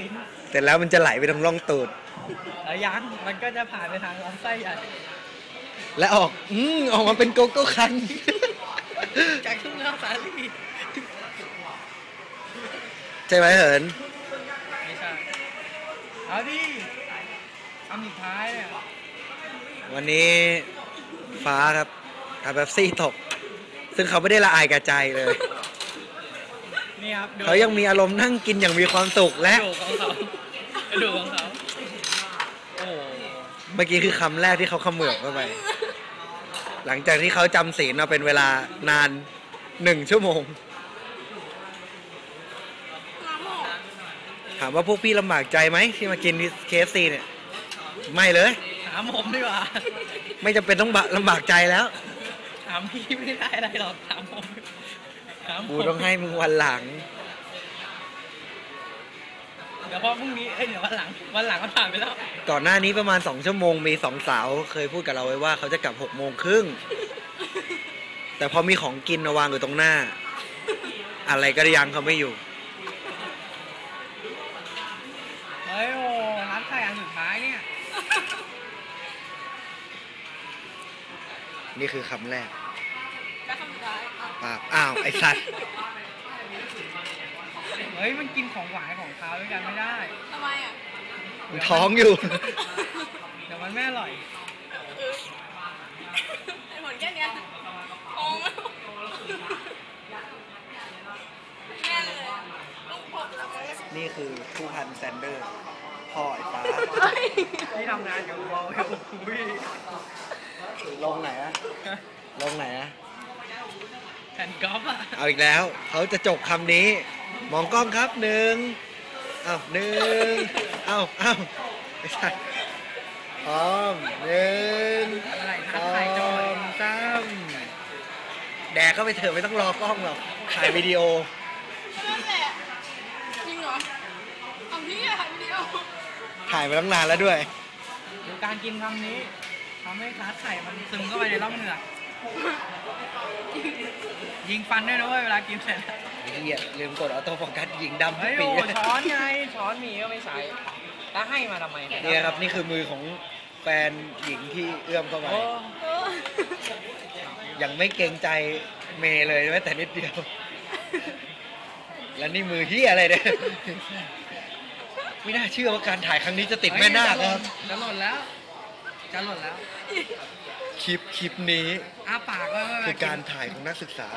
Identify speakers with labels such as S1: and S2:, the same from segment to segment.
S1: ลิ้น
S2: เสร็จแล้วมันจะไหลไปทางร่องตูด
S1: แล้วยังมันก็จะผ่านไปทางลำไส้ใหญ่
S2: และออก อืมออกมาเป็นโกโก้คัน
S1: จากทุ่งนาสาลี
S2: ใช่ไหมเหิน
S1: ไม่ใช่เอาดิคำสุดท้ายเนี่ย
S2: วันนี้ฟ้าครับทำแบบซี่ตก ซึ่งเขาไม่ได้ละอายกระใจเลย
S1: นี่ครับดู
S2: เขายังมีอารมณ์นั่งกินอย่างมีความสุขและ
S1: ดูของเขาดูของเขาโอ้
S2: เมื่อกี้คือคำแรกที่เขาเขมือบเข้าไป หลังจากที่เขาจำศีลมาเป็นเวลานานหนึ่งชั่วโมงถามว่าพวกพี่ลำบากใจไหมที่มากินเคฟซีเนี่ย ไม่เลย
S1: ถามผมดีกว่า
S2: ไม่จำเป็นต้องบะลำบากใจแล้ว
S1: ถามพี่ไม่ได้อะไรหรอกถามผมถา มผม
S2: กูต้องให้มึงวันหลัง
S1: เดี๋ยวพอพรุ่งนี้เอ้ยเดี๋ยววันหลังวันหลังก็ผ่านไปแล้ว
S2: ก่อนหน้านี้ประมาณสองชั่วโมงมีสองสาวเคยพูดกับเราไว้ว่าเขาจะกลับหกโมงครึ่ง แต่พอมีของกินมาวางอยู่ตรงหน้า อะไรก็ยังเขาไม่อยู่
S1: เฮ้ยโอ้ร้านไข่อันสุดท้ายเนี่ย
S2: นี่คือคำแรก
S3: ก็คำสุดท้าย
S2: ปากอ้าวไอสัตว์
S1: เฮ้ยมันกินของหวานของคาวด้วยกันไม่ได้
S3: ทำไมอะ
S2: มันท้องอยู่
S1: เดี๋ยวมันไม่อร่อย
S3: ไอ้ผลแค่เนี้ยโอ้แม่เลยลูกผมเลย
S2: นี่คือผู้พันแซนเดอร์ พ่อไอ้ฟ้า
S1: ที่ทำงานอยู่วอลเวลคุย
S2: ลงไหนอะลงไหนอะ
S1: แผ่นกอล์ฟอะ
S2: เอาอีกแล้ว เขาจะจบคำนี้ มองกล้องครับหนึ่งอ้าวหนึ่งอ้าวอ้าวไอ้สัตว์พร้อมหนึ่ง
S1: อะไร
S2: ส
S1: ท้า
S2: อ
S1: ทายโจท
S2: ง
S1: ย์
S2: สามแดกเข้าไปเถอะไม่ต้องรอกล้องหรอกถ่ายวิดีโอ
S3: นั่นแหละจริงเหรอทำพี่อะทำวิดีโอ
S2: ถ่ายมาตั้งนานแล้วด้วย
S1: ดูการกินคำนี้ทำให้คลาสไข่มันซึมเข้าไปในร่องเหงือก ยิงฟันด้วยนะเว้ยเวลากินเสร็จอะ
S2: ไอ้เหี้ยลืมกดออโต้โฟกัสยิงดำทุ
S1: เฮ้
S2: ก
S1: ย
S2: ปี
S1: โอ้ช้อนไงช้อนมีก็ไม่ใส่แล้วให้มาทำไม
S2: นี่ครับนี่คือมือของแฟนหญิงที่เอื้อมเข้าไป
S1: โอ้
S3: เออ
S2: ยังไม่เกรงใจเมย์เลยแม้แต่นิดเดียว แล้วนี่มือเฮียอะไรเนี่ยไม่น่าเชื่อว่าการถ่ายครั้งนี้จะติดแม่นาคครับ
S1: จะหล่นแล้ว จะหล่นแล้ว
S2: คลิปคลิปนี้
S1: อ้าปากแล้ว
S2: คือการถ่ายของนักศึกษา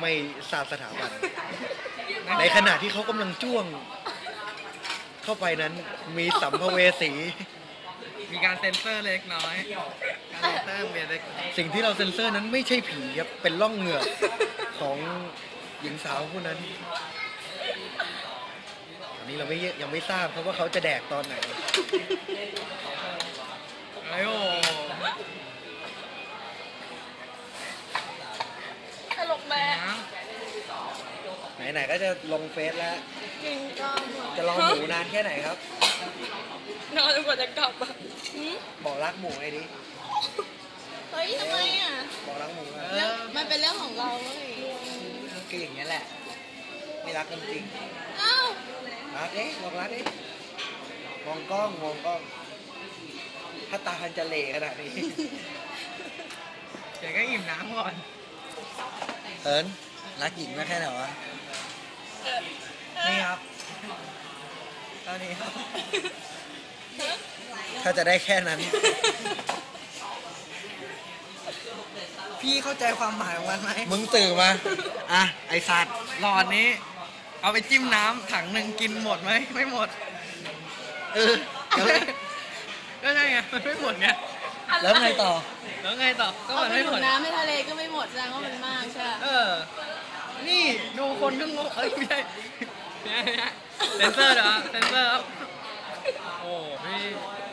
S2: ไม่ทราบสถาบัน ในขณะที่เขากำลังจ้วง เข้าไปนั้นมีสัมภเวสี
S1: มีการเซ็นเซอร์เล็กน้อยการเซ็นเซอร์เมียเล็ก
S2: สิ่งที่เราเซ็นเซอร์นั้นไม่ใช่ผีครับเป็นร่องเหงือกของหญิงสาวผู้นั้นอันนี้เราไม่ยังไม่ทราบครับว่าเขาจะแดกตอนไหน
S1: เอ้ยโอ้
S2: ไหนๆก็จะลงเฟซแล้ว
S3: กินข้าวหมด
S2: จะรอหมูนานแค่ไหนครับ
S3: นอนจนกว่าจะกลับอะหืม
S2: บอกรักหมูไอ้ดิ
S3: เฮ้ยทำไมอะ
S2: บอกรักหมูอะำ
S1: เอ
S3: เรื่อง
S1: อ
S3: มันเป็นเรื่องของเราเว้ย
S2: ก็อย่างเงี้ยแหละ ไม่รักกันจริง
S3: เอ้า
S2: รักเอ๊ะบอกรักเอ๊ะมองกล้องมองกล้องถ้าตาพันจะเหล่ขนาดนี้
S1: เดี๋ยวก็อิ่มน้ำก่อน
S2: เอิญรักหญิงมากแค่ไหนวะ
S3: เออเอ
S1: นี่
S3: อ
S1: ครับตอนนี้ครับ
S2: ถ้าจะได้แค่นั้น
S1: พี่เข้าใจความหมายของมันไหม
S2: มึงตื่นมา อะ ไอสัตว์
S1: หลอดนี้ เอาไปจิ้มน้ำถังหนึ่งกินหมดไหม ไม่หมด
S2: เออ แล้ว
S1: ก็ใช่ไง มันไม่หมดเนี่ย
S2: แล้วไงต่อ
S1: แล้วไงต่อ ก็
S3: เอา
S1: มัน
S3: ไป
S1: ไม่ห
S3: ดู
S1: ม
S3: ด
S1: ด
S3: น้ำในทะเลก็ไม่หมดแสดงว่ามันมากใช่ไหม
S1: เออ นี่ดูคนก็งงเอ้ยไม่ใช่ไม่ใช่ไม่ใช่เซนเซอร์เหรอเซนเซอร์ครับโอ้พี่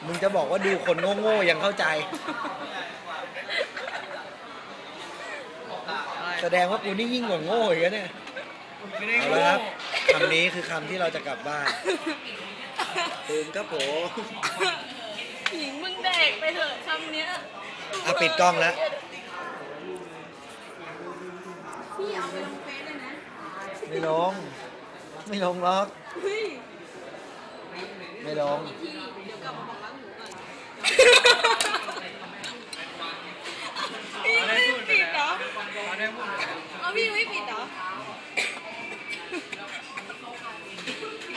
S2: มึงจะบอกว่าดูคนโง่ๆยังเข้าใจ
S1: อะไร
S2: แสดงว่ากูนี่ยิ่งกว่าโง่อีกนะเนี่ย
S1: ไม่ได้
S2: เอา
S1: โง่
S2: ละครับคำนี้คือคำที่เราจะกลับบ้านตื่นครับผม
S3: หญิงมึงเด็กไปเถอะคำเนี้ย
S2: อะปิดกล้องแล้ว
S3: พี่เอาไปลงเฟซเลยนะ
S2: ไม่ลง ไม่ลงหรอก
S3: เฮ้ย
S2: ไม่ลง
S3: พี่ไม่ปิดเหรอ
S1: เราได้พูดไปแล้ว
S3: เอาพี่ไม่ปิดเหรอ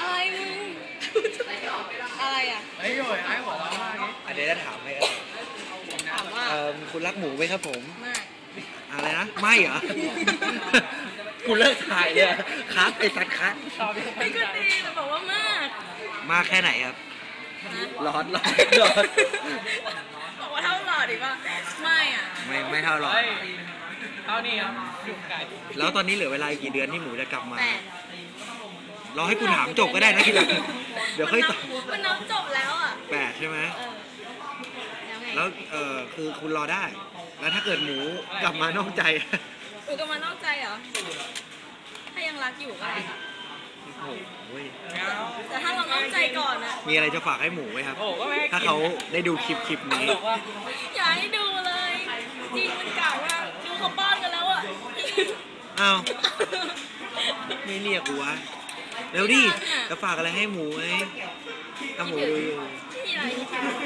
S3: อะไรมึงอะไรอะ
S1: เฮ้ยโอ้ยไอ้หัวเราะมากนี้
S2: อันนี้จะถามให้
S3: ถามว่า
S2: เอ่อคุณรักหมูไหมครับผม
S3: มาก
S2: อะไรนะ ไม่เหรอ กูเลิกถ่ายเลยอะครับไอ้สัตว์ครับ
S1: ตอบยังไม่
S3: ไม่ก็
S1: ได้
S3: ดีแต่บอกว่ามาก
S2: มากแค่ไหนครับ
S3: นะ
S2: ร้อนร้อนร้อน
S3: บอกว่าเท่าหลอดดีป่ะไม่อะ
S2: ไม่ไม่เท่าหรอก
S1: เฮ้ยเท่านี้ครับจุกไก่
S2: แล้วตอนนี้เหลือเวลาอีกกี่เดือนที่หมูจะกลับมา
S3: แต่
S2: รอให้กูถามจบก็ได้นะทีหลังเดี๋ยวค่อยตอบ
S3: มันน้ำจบแล้วอะ
S2: แปดใช่ไหม
S3: เออแล้วไง
S2: แล้วเออคือคุณรอได้ แล้วถ้าเกิดหมูกลับมานอกใจ
S3: อุยกำมานอกใจเหรอ ถ้ายังรักอยู่ก็ได้
S2: โอ้โห
S1: ไม่เอา
S3: แต่ถ้าเรานอกใจก่อนอะ
S2: มีอะไรจะฝากให้หมูไหมครับ
S1: โอ้ก็ไม่ให้กิน
S2: ถ้าเขาได้ดูคลิปคลิปนี้
S1: บอกว่า
S3: อย่าให้ดูเลย จริงมันเก่ามากดูเขาป้อนกันแล้วอะ
S2: อ้าว ไม่เรียกกูวะเร็วดิ
S3: ไม่ทันอะ
S2: จะฝากอะไรให้หมูไหมถ้าหมูดูอยู่
S3: ไม่มีอะไร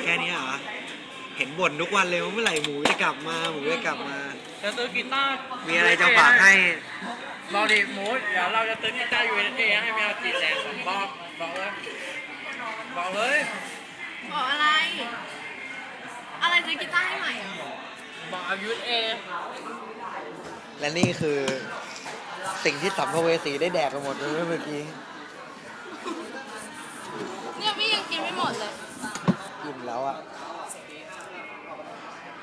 S2: แค่นี้เหรอ เห็นบ่นทุกวันเลยว่าเมื่อไหร่หมูจะกลับมาหมูจะกลับมา
S1: จะซื้อกีตาร์
S2: มีอะไรจะฝากให้
S1: บอกดิหมูเดี๋ยวเราจะซื้อกีตาร์ยูเอเอให้แมวจีแรงบอกบอกเลยบอกเลย
S3: บอกอะไร อะไรซื้อกีตาร์ให้ใหม่เหรอ
S1: บอกเอายูเอ
S2: และนี่คือสิ่งที่สัมภเวสีได้แดกไปหมดเลยเมื่อกี้
S3: เนี่ยพี่ยังกินไม่หมดเลย
S2: อิ่มแล้วอะ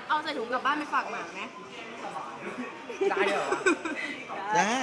S3: เอาใส่ถุงกลับบ้านไปฝากหมาไหม
S1: ได้เหรอวะ
S2: ได้